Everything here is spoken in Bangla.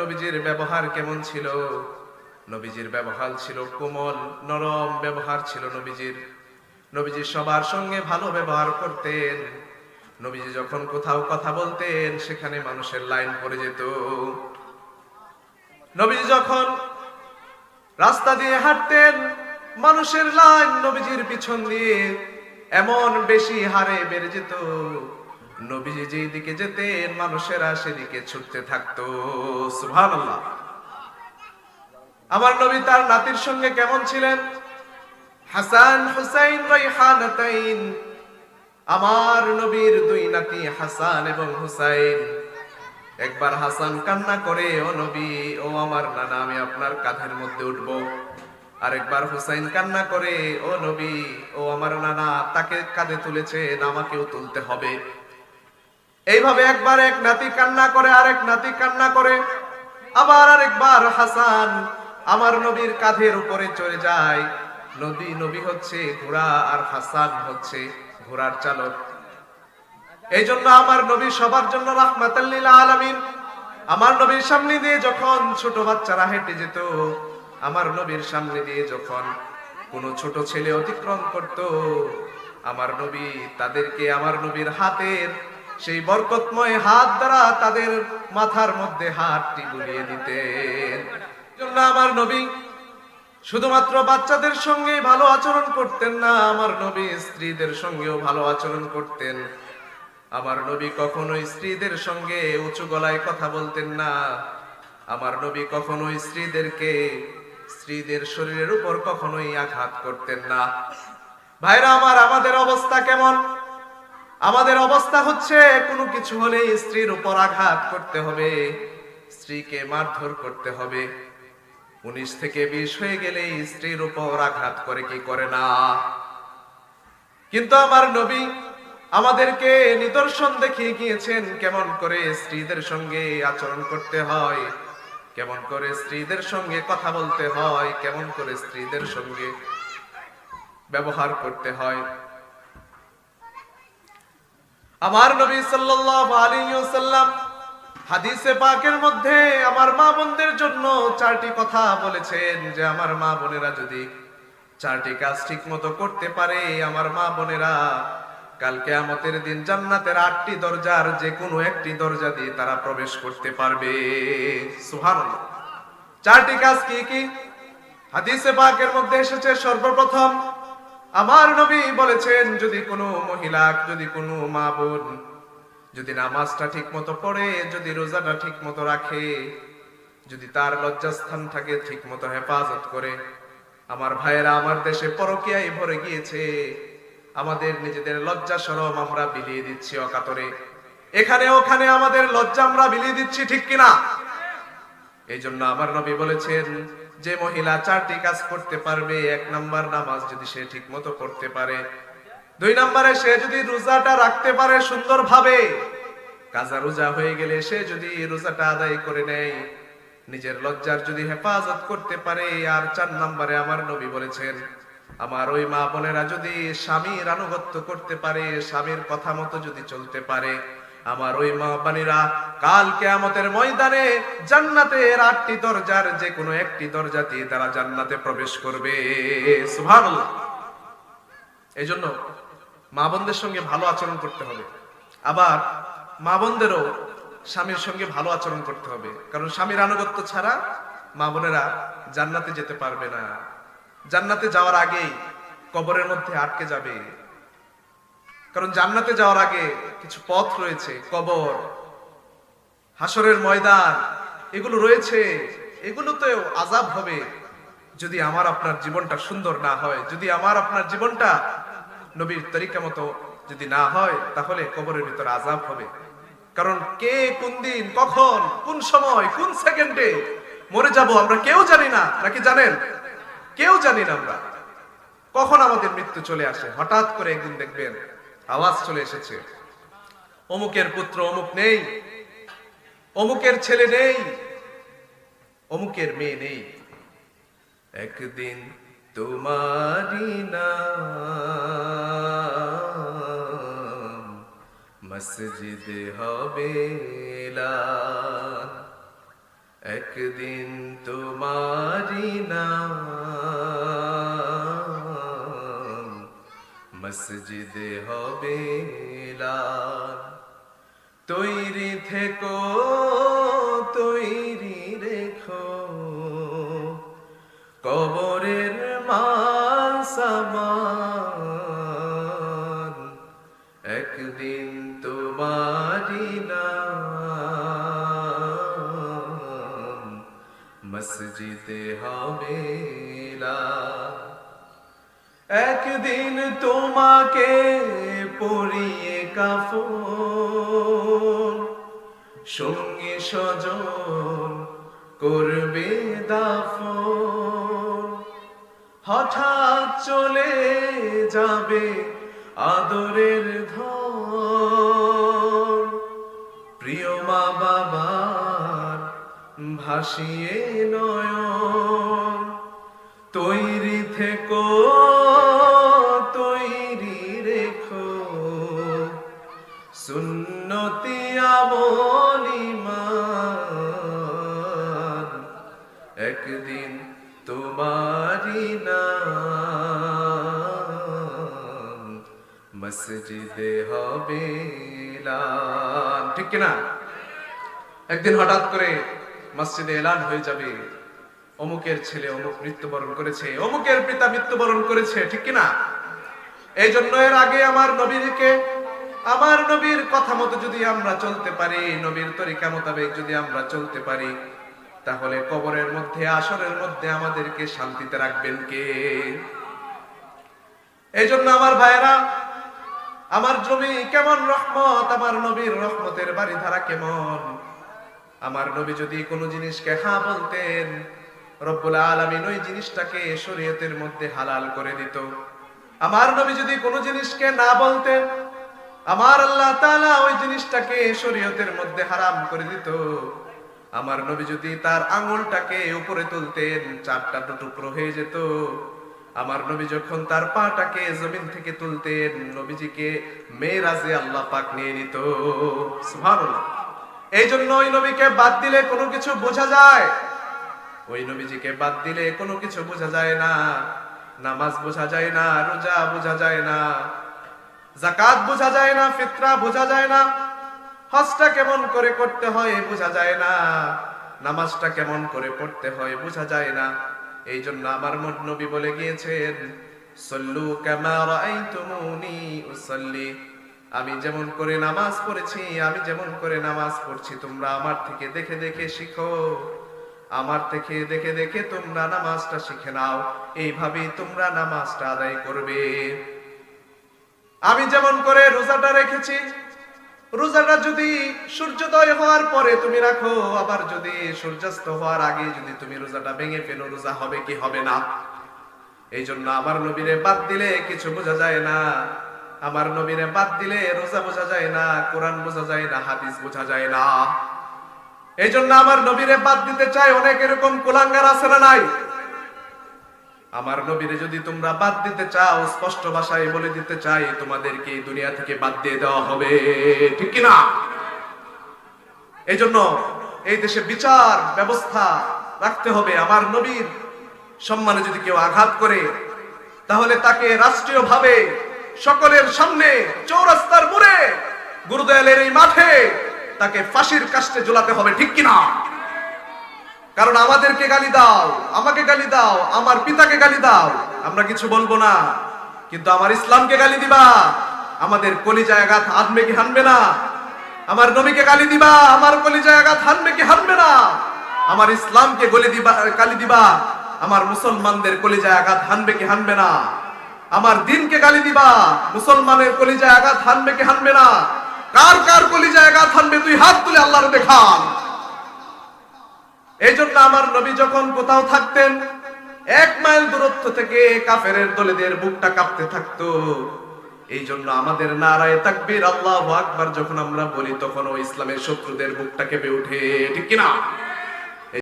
নবীজির ব্যবহার কেমন ছিল? নবীজির ব্যবহার ছিল কোমল, নরম ব্যবহার ছিল নবীজির। নবীজি সবার সঙ্গে ভালো ব্যবহার করতেন। নবীজি যখন কোথাও কথা বলতেন, সেখানে মানুষের লাইন পড়ে যেত। নবীজি যখন রাস্তা দিয়ে হাঁটতেন, মানুষের লাইন নবীজির পিছন দিয়ে এমন বেশি হারে বেড়ে যেত। নবীজি যেই দিকে যেতেন, মানুষেরা সেদিকে ছুটতে থাকতো। সুবহানাল্লাহ। আমার নবী তার নাতির সঙ্গে কেমন ছিলেন? হাসান হুসাইন রাইহানাতাইন আমার নবীর দুই নাতি হাসান এবং হুসাইন। একবার হাসান কান্না করে, ও নবী, ও আমার নানা, আমি আপনার কাঁধের মধ্যে উঠব। আরেকবার হুসাইন কান্না করে, ও নবী, ও আমার নানা, তাকে কাঁধে তুলেছেন, আমাকেও তুলতে হবে। এইভাবে একবার এক নাতি কান্না করে, আরেক নাতি কান্না করে। আবার আরেকবার হাসান আমার নবীর কাঁধের উপরে চলে যায়। নবী নবী হচ্ছে ঘোড়া আর হাসান হচ্ছে ঘোড়ার চালক। এই জন্য আমার নবী সবার জন্য আলামিন। আমার নবীর সামনে দিয়ে যখন ছোট বাচ্চারা হেঁটে যেত, আমার নবীর সামনে দিয়ে যখন কোন ছোট ছেলে অতিক্রম করত, আমার নবী তাদেরকে আমার নবীর হাতের সেই বরকতময় হাত দ্বারা তাদের মাথার মধ্যে হাতটি বুলিয়ে দিতেন। জন্য আমার নবী শুধুমাত্র বাচ্চাদের সঙ্গে ভালো আচরণ করতেন না, আমার নবী স্ত্রীদের সঙ্গেও ভালো আচরণ করতেন। আমার নবী কখনোই স্ত্রীদের সঙ্গে উঁচু গলায় কথা বলতেন না। আমার নবী কখনোই স্ত্রীদেরকে স্ত্রীদের শরীরের উপর কখনোই আঘাত করতেন না। ভাইরা আমার, আমাদের অবস্থা কেমন? আমাদের অবস্থা হচ্ছে, কোনো কিছু হলে স্ত্রীর উপর আঘাত করতে হবে, স্ত্রীকে মারধর করতে হবে। উনিশ থেকে বিশ হয়ে গেলে স্ত্রীর উপর আঘাত করে কি করে না? কিন্তু আমার নবী আমাদেরকে নিদর্শন দেখিয়ে গিয়েছেন কেমন করে স্ত্রীদের সঙ্গে আচরণ করতে হয়, কেমন করে স্ত্রীদের সঙ্গে কথা বলতে হয়, কেমন করে স্ত্রীদের সঙ্গে ব্যবহার করতে হয়। আমার নবী ওয়াসাল্লাম হাদিসে পাকের মধ্যে আমার মা বোনদের জন্য চারটি কথা বলেছেন যে আমার মা বোনেরা যদি চারটি কাজ ঠিক মতো করতে পারে, আমার মা বোনেরা কালকে কেয়ামতের দিন জান্নাতের আটটি দরজার যে কোনো একটি দরজা দিয়ে তারা প্রবেশ করতে পারবে। চারটি কাজ কি কি? হাদিসে পাকের মধ্যে এসেছে সর্বপ্রথম আমার নবী বলেছেন, যদি কোনো মহিলা, যদি কোনো মা বোন যদি নামাজটা ঠিক মতো পড়ে, যদি রোজাটা ঠিক মতো রাখে, যদি তার লজ্জাস্থানটাকে ঠিক মতো হেফাজত করে, আমার ভাইয়েরা আমার দেশে পরকিয়ায় ভরে গিয়েছে, আমাদের নিজেদের লজ্জা সরম আমরা বিলিয়ে দিচ্ছি অকাতরে। এখানে ওখানে আমাদের লজ্জা আমরা বিলিয়ে দিচ্ছি ঠিক কিনা? এই জন্য আমার নবী বলেছেন যে মহিলা চারটি কাজ করতে পারবে, এক নাম্বার নামাজ যদি সে ঠিক মতো করতে পারে। দুই নাম্বারে সে যদি রোজাটা রাখতে পারে সুন্দরভাবে, কাজা রোজা হয়ে গেলে সে যদি রোজাটা আদায় করে নেয়, নিজের লজ্জার যদি হেফাজত করতে পারে। আর চার নাম্বারে আমার নবী বলেছেন, আমার ওই মা বোনেরা যদি স্বামীর আনুগত্য করতে পারে, স্বামীর কথা মতো যদি চলতে পারে আমার ওই মা বানিরা কাল কেয়ামতের ময়দানে জান্নাতের আটটি দরজার যে কোনো একটি দরজা দিয়ে তারা জান্নাতে প্রবেশ করবে। এই জন্য মা বোনদের সঙ্গে ভালো আচরণ করতে হবে। আবার মা বোনদেরও স্বামীর সঙ্গে ভালো আচরণ করতে হবে। কারণ স্বামীর আনুগত্য ছাড়া মা বোনেরা জান্নাতে যেতে পারবে না। জান্নাতে যাওয়ার আগেই কবরের মধ্যে আটকে যাবে। কারণ জান্নাতে যাওয়ার আগে কিছু পথ রয়েছে, কবর হাসরের ময়দান, এগুলো রয়েছে। এগুলোতেও আজাব হবে যদি আমার আপনার জীবনটা সুন্দর না হয়। যদি আমার আপনার জীবনটা নবীর তরিকা মতো যদি না হয়, তাহলে কবরের ভিতর আজাব হবে। কারণ কে কোন দিন, কখন, কোন সময়, কোন সেকেন্ডে মরে যাব আমরা কেউ জানি না। নাকি জানেন? কেউ জানি না আমরা। কখন আমাদের মৃত্যু চলে আসে? হঠাৎ করে একদিন দেখবেন আওয়াজ চলে এসেছে। অমুকের পুত্র অমুক নেই, অমুকের ছেলে নেই, অমুকের মেয়ে নেই। একদিন তোমারি নাম মসজিদ হবে একদিন তোমারি নাম মসজিদে হবে তৈরি থেকো তৈরি রেখো। কবরের মান সামান একদিন তোমারি নাম। মসজিদে হবে। একদিন তোমাকে পরিয়ে কাফন, সঙ্গে সজন করবে দাফন। হঠাৎ চলে যাবে আদরের ধন। প্রিয় মা বাবার ভাসিয়ে নয়ন মসজিদে হবে ঠিক কিনা? একদিন হঠাৎ করে মসজিদে এলান হয়ে যাবে। অমুকের ছেলে অমুক মৃত্যুবরণ করেছে, অমুকের পিতা মৃত্যুবরণ করেছে, ঠিক কিনা? এই জন্য এর আগে আমার নবীকে, আমার নবীর কথা মতো যদি আমরা চলতে পারি, নবীর তরিকা মোতাবেক যদি আমরা চলতে পারি, তাহলে কবরের মধ্যে, আসরের মধ্যে আমাদেরকে শান্তিতে রাখবেন কে? এই জন্য আমার ভাইয়েরা আমার জমি কেমন রহমত? আমার নবীর রহমতের বাড়ি ধারা কেমন? আমার নবী যদি কোনো জিনিসকে হা বলতেন, রব্বুল আলামিন ওই জিনিসটাকে শরীয়তের মধ্যে হালাল করে দিত। আমার নবী যদি কোনো জিনিসকে না বলতেন, আমার আল্লাহ তাআলা ওই জিনিসটাকে শরীয়তের মধ্যে হারাম করে দিত। আমার নবী যদি তার আঙুলটাকে উপরে তুলতেন, চারটা টুকরো হয়ে যেত। আমার নবী যখন তার পাটাকে জমিন থেকে তুলতেন, নবীজিকে মেয়েরাজে আল্লাহ পাক নিয়ে নিত। এই জন্য ওই নবীকে বাদ দিলে কোনো কিছু বোঝা যায়। ওই নবীজিকে বাদ দিলে কোনো কিছু বোঝা যায় না। নামাজ বোঝা যায় না, রোজা বোঝা যায় না। জাকাত বোঝা যায় না, ফিতরা বোঝা যায় না। হজটা কেমন করে করতে হয় বোঝা যায় না। নামাজটা কেমন করে পড়তে হয় বোঝা যায় না। এই জন্য আমার নবী বলে গিয়েছেন, সল্লু কামা আমি যেমন করে নামাজ পড়েছি, আমি যেমন করে নামাজ পড়ছি, তোমরা আমার থেকে দেখে দেখে শিখো। আমার থেকে দেখে দেখে তোমরা নামাজটা শিখে নাও, এইভাবেই তোমরা নামাজটা আদায় করবে। আমি যেমন করে রোজাটা রেখেছি রোজাটা যদি সূর্যোদয় হওয়ার পরে তুমি রাখো, আবার যদি সূর্যাস্ত হওয়ার আগে যদি তুমি রোজাটা ভেঙে ফেলো, রোজা হবে কি হবে না? এই জন্য আমার নবীরে বাদ দিলে কিছু বোঝা যায় না। আমার নবীরে বাদ দিলে রোজা বোঝা যায় না, কোরআন বোঝা যায় না, হাদিস বোঝা যায় না। এই জন্য আমার নবীরে বাদ দিতে চাই অনেক এরকম কুলাঙ্গার আছে না নাই? আমার নবীরে যদি তোমরা বাদ দিতে চাও, স্পষ্ট ভাষায় বলে দিতে চাই, তোমাদেরকে দুনিয়া থেকে বাদ দিয়ে দেওয়া হবে। ঠিক কিনা? এই জন্য এই দেশে বিচার ব্যবস্থা রাখতে হবে। আমার নবীর সম্মানে যদি কেউ আঘাত করে, তাহলে তাকে রাষ্ট্রীয়ভাবে সকলের সামনে চৌরাস্তার মোড়ে, গুরুদয়ালের এই মাঠে তাকে ফাঁসির কাস্টে ঝোলাতে হবে। ঠিক কিনা? কারণ আমাদেরকে গালি দাও, আমাকে গালি দাও, আমার পিতাকে গালি দাও। আমরা কিছু বলব না, কিন্তু আমার ইসলামকে গালি দিবা। আমাদের কলিজায় আঘাত হানবে কি হানবে না? আমার নবীকে গালি দিবা, আমার কলিজায় আঘাত হানবে কি হানবে না? আমার ইসলামকে গলি দিবা, গালি দিবা, আমার মুসলমানদের কলিজায় আঘাত হানবে কি হানবে না? আমার দিনকে গালি দিবা, মুসলমানের কলিজায় আঘাত হানবে কি হানবে না? কার কার কলিজায় আঘাত হানবে তুই হাত তুলে আল্লাহর দেখান এই জন্য আমার নবী যখন কোথাও থাকতেন, এক মাইল দূরত্ব থেকে কাফের দলেদের বুকটা কাঁপতে থাকতো। এই জন্য আমাদের নারায় তাকবির আল্লাহ আকবার যখন আমরা বলি, তখন ও ইসলামের শত্রুদের বুকটা কেঁপে উঠে ঠিক কিনা?